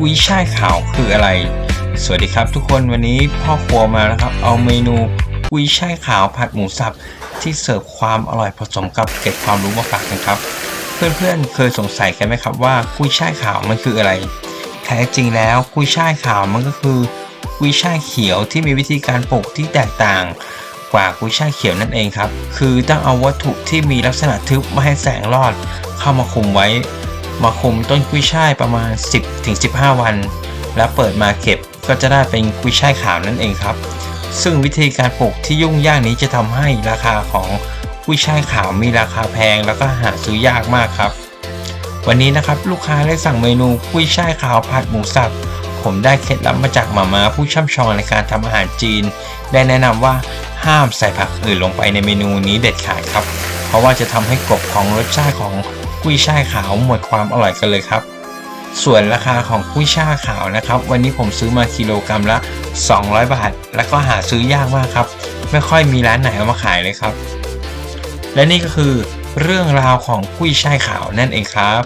กุยช่ายขาวคืออะไร สวัสดีครับทุกคนวันนี้พ่อครัวมาแล้วครับ เอาเมนูกุยช่ายขาวผัดหมูสับที่เสิร์ฟความอร่อยผสมกับเกร็ดความรู้มาฝากกันครับ เพื่อนๆเคยสงสัยกันไหมครับว่ากุยช่ายขาวมันคืออะไร แท้จริงแล้วกุยช่ายขาวมันก็คือกุยช่ายเขียวที่มีวิธีการปลูกที่แตกต่างกว่ากุยช่ายเขียวนั่นเองครับ คือต้องเอาวัตถุที่มีลักษณะทึบไม่ให้แสงรอด เข้ามาคุมไว้ มาคุมต้นกุยช่ายประมาณ 10-15 วัน แล้วเปิดมาเก็บก็จะได้เป็นกุยช่ายขาวนั่นเองครับ ซึ่งวิธีการปลูกที่ยุ่งยากนี้จะทำให้ราคาของกุยช่ายขาวมีราคาแพง แล้วก็หาซื้อยากมากครับ วันนี้นะครับลูกค้าได้สั่งเมนูกุยช่ายขาวผัดหมูสับผมได้เคล็ดลับมาจากหมาม่าผู้ช่ำชองในการทำอาหารจีน ได้แนะนำว่าห้ามใส่ผักอื่นลงไปในเมนูนี้เด็ดขาดครับ เพราะว่าจะทำให้กลบของรสชาติของ กุ้ยช่ายขาวหมดความอร่อยกันเลยครับ ส่วนราคาของกุ้ยช่ายขาวนะครับ วันนี้ผมซื้อมากิโลกรัมละ 200 บาท แล้วก็หาซื้อยากมากครับ ไม่ค่อยมีร้านไหนเอามาขายเลยครับ และนี่ก็คือเรื่องราวของกุ้ยช่ายขาวนั่นเองครับ